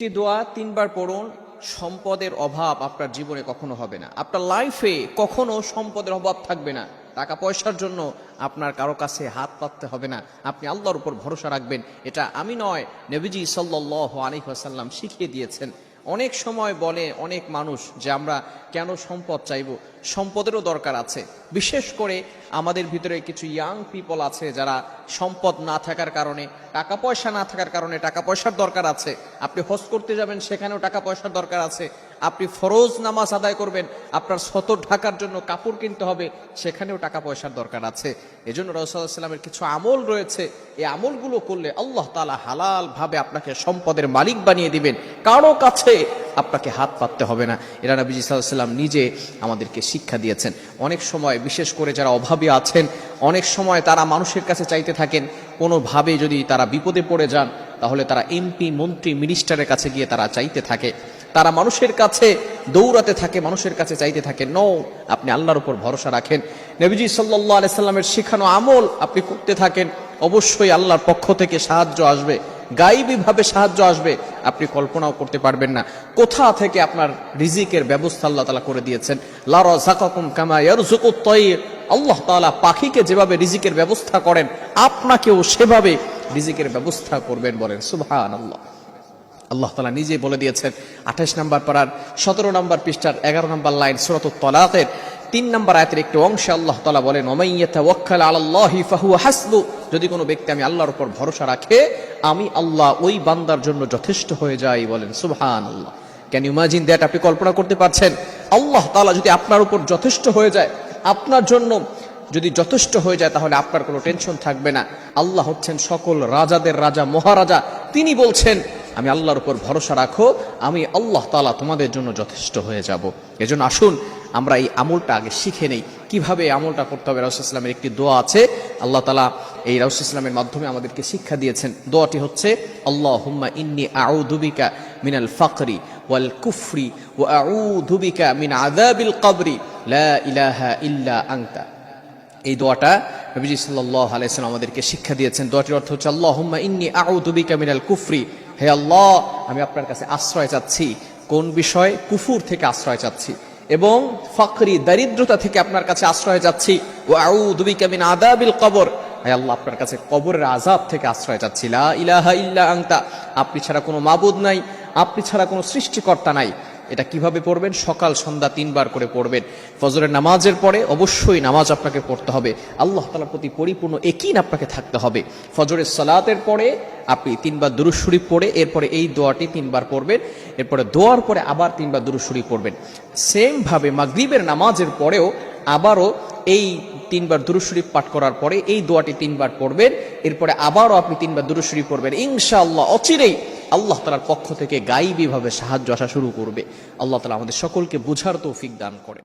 একটি দোয়া তিনবার পড়ুন, সম্পদের অভাব আপনার জীবনে কখনো হবে না। আপনার লাইফে কখনো সম্পদের অভাব থাকবে না। টাকা পয়সার জন্য আপনার কারও কাছে হাত পাততে হবে না। আপনি আল্লাহর উপর ভরসা রাখবেন। এটা আমি নয়, নবীজি সাল্লাহ আলিহাসাল্লাম শিখিয়ে দিয়েছেন। অনেক সময় বলে অনেক মানুষ যে আমরা কেন সম্পদ চাইব? সম্পদেরও দরকার আছে। বিশেষ করে আমাদের ভিতরে কিছু ইয়াং পিপল আছে যারা সম্পদ না থাকার কারণে, টাকা পয়সা না থাকার কারণে টাকা পয়সার দরকার আছে। আপনি হজ করতে যাবেন, সেখানেও টাকা পয়সার দরকার আছে। আপনি ফরজ নামাজ আদায় করবেন, আপনার সতর ঢাকার জন্য কাপড় কিনতে হবে, সেখানেও টাকা পয়সার দরকার আছে। এজন্য রসুল্লাহামের কিছু আমল রয়েছে। এই আমলগুলো করলে আল্লাহ তালা হালাল ভাবে আপনাকে সম্পদের মালিক বানিয়ে দিবেন। কারও কাছে আপনাকে হাত পাততে হবে না। এরা নবীজি সাল্লাম নিজে আমাদেরকে শিক্ষা দিয়েছেন। অনেক সময়, বিশেষ করে যারা অভাবী আছেন, অনেক সময় তারা মানুষের কাছে চাইতে থাকেন, কোনোভাবে যদি তারা বিপদে পড়ে যান, তাহলে তারা এমপি, মন্ত্রী, মিনিস্টারের কাছে গিয়ে তারা চাইতে থাকে। তারা মানুষের কাছে দৌড়াতে থাকে, মানুষের কাছে চাইতে থাকে, নো, আপনি আল্লাহর উপর ভরসা রাখেন। নবীজি সাল্লাহ আলাইসাল্লামের শেখানো আমল আপনি করতে থাকেন, অবশ্যই আল্লাহর পক্ষ থেকে সাহায্য আসবে। গাইবীভাবে সাহায্য আসবে, আপনি কল্পনাও করতে পারবেন না। কোথা থেকে আপনার রিজিকের ব্যবস্থা আল্লাহ তালা করে দিয়েছেন? লারা জাকাকুম কামা ইয়ারযুকুত আল্লাহ তালা পাখিকে যেভাবে রিজিকের ব্যবস্থা করেন, আপনাকেও সেভাবে রিজিকের ব্যবস্থা করবেন বলেন। সুবহানাল্লাহ। আল্লাহ আল্লাহ তালা নিজে বলে দিয়েছেন, আঠাশ নাম্বার পাড়ার, সতেরো নম্বর পৃষ্ঠার, এগারো নম্বর লাইন সুরত তিন নম্বর আয়াতের একটি অংশে আল্লাহ তালা বলেন হাসবু। যদি কোনো ব্যক্তি আমি আল্লাহর উপর ভরসা রাখে, আমি আল্লাহ ওই বান্দার জন্য যথেষ্ট হয়ে যাই বলেন সুবহান আল্লাহ ক্যান ইমাজিন দ্যাট আপনি কল্পনা করতে পারছেন, আল্লাহ তালা যদি আপনার উপর যথেষ্ট হয়ে যায়, আপনার জন্য যদি যথেষ্ট হয়ে যায়, তাহলে আপনার কোনো টেনশন থাকবে না। আল্লাহ হচ্ছেন সকল রাজাদের রাজা, মহারাজা। তিনি বলছেন, আমি আল্লাহর উপর ভরসা রাখো, আমি আল্লাহ তালা তোমাদের জন্য যথেষ্ট হয়ে যাব। এজন্য আসুন আমরা এই আমলটা আগে শিখে নেই। কীভাবে আমলটা করতে হবে? রাউস ইসলামের একটি দোয়া আছে। আল্লাহ তালা এই রাউস ইসলামের মাধ্যমে আমাদেরকে শিক্ষা দিয়েছেন। দোয়াটি হচ্ছে আল্লাহ হুম্মা ইন্নি আউদুবিকা মিনাল ফাকরি ওয়াল কুফরি ও আউদুবিকা মিন আদাবিল কবরি। ইলাহা ইল্লা আংতা এই দোয়াটা নবীজি সাল্লাল্লাহু আলাইহি সাল্লাম আমাদেরকে শিক্ষা দিয়েছেন। দোয়াটির অর্থ হচ্ছে, আল্লাহুম্মা ইন্নী আউযু বিকা মিনাল কুফরি। হে আল্লাহ, আমি আপনার কাছে আশ্রয় চাচ্ছি। কোন বিষয়? কুফুর থেকে আশ্রয় চাচ্ছি। এবং ফাকরি দারিদ্রতা থেকে আপনার কাছে আশ্রয় যাচ্ছি। ও আউ দুবি আদাবিল কবর। হায় আল্লাহ, আপনার কাছে কবরের আজাব থেকে আশ্রয় চাচ্ছি লা ইলাহা আপনি ছাড়া কোনো মাবুদ নাই, আপনি ছাড়া কোনো সৃষ্টিকর্তা নাই। এটা কীভাবে পড়বেন? সকাল, সন্ধ্যা তিনবার করে পড়বেন। ফজরের নামাজের পরে অবশ্যই নামাজ আপনাকে পড়তে হবে। আল্লাহ তালার প্রতি পরিপূর্ণ একিন আপনাকে থাকতে হবে। ফজরের সালাতের পরে আপনি তিনবার দুরুশ্বরী পড়ে, এরপরে এই দোয়াটি তিনবার পড়বেন, এরপরে দোয়ার পরে আবার তিনবার দুরুশ্বরী পড়বেন। সেমভাবে মাগরিবের নামাজের পরেও আবারও এই তিনবার দুরুশরীফ পাঠ করার পরে এই দোয়াটি তিনবার পড়বেন, এরপরে আবারও আপনি তিনবার দুরুশরীফ পড়বেন। ইনশাআল্লাহ অচিরেই আল্লাহ তালার পক্ষ থেকে গাইবীভাবে সাহায্য আসা শুরু করবে। আল্লাহ তালা আমাদের সকলকে বুঝার তৌফিক দান করে